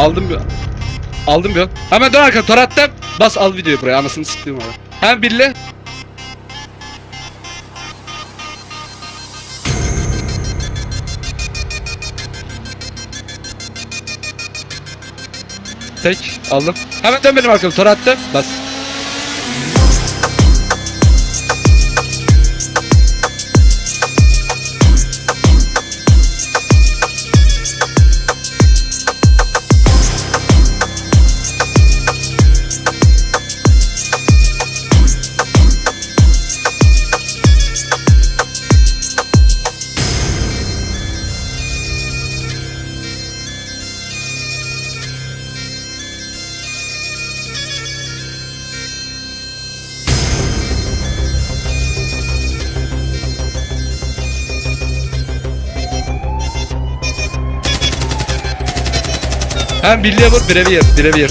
Aldım bir. Aldım bir. Hemen dön arka tor attım. Bas al videoyu buraya anasını siktim abi. Hem birli. Tek aldım. Hemen dön benim arkamı tor attım. Bas. Hem birliğe vur birevi yer birevi yer.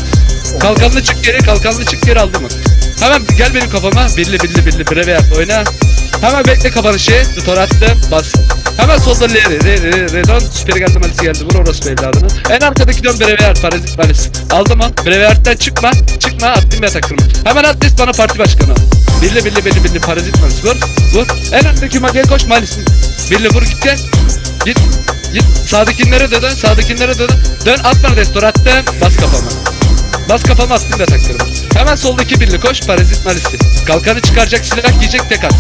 Kalkanlı çık geri kalkanlı çık geri aldım onu. Hemen gel benim kafama birli birli birli birevi yap oyna. Hemen bekle kapanışı. Tor attım bas. Hemen solda Leri, re, re, re, dön. Süperi geldi malisi geldi. Vur orası evladını. En arkadaki dön Breviyer, parazit malis. Aldım onu. Breviyer'den çıkma. Çıkma. Attım yatak kırma. Hemen atlet bana parti başkanı. Birli birli birli birli parazit malis. Vur. Vur. En öndeki mageye koş malisin. Birli vur git gel. Git. Git. Sağdakilere de dön. Sağdakilere de dön. Dön at bana attım. Bas kafama. Bas kafama attım yataklarımı. Hemen soldaki birli koş parazit malisti. Kalkanı çıkaracak silah giyecek tek at.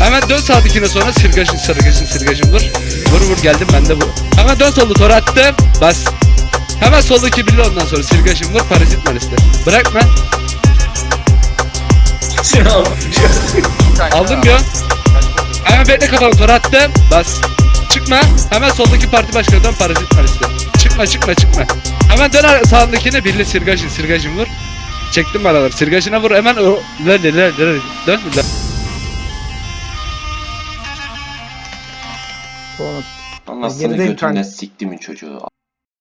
Hemen dön sağdakine sonra sirgajın sirgajın sirgajın vur. Vur vur geldim ben de vur. Hemen dön solda tor attım. Bas. Hemen soldaki birli ondan sonra sirgajın vur parazit malisti. Bırakma. Aldım bir Hemen bekle kapalı tor attım. Bas. Çıkma. Hemen soldaki parti başkanı dön parazit malisti. Çıkma çıkma çıkma. Hemen dön sağındakine birli sirgajın sirgajın vur. Çektim baraları. Sirgajına vur hemen o... Dön dön dön dön. Dön. dön. Anlatsana götünden kanka. siktimin çocuğu.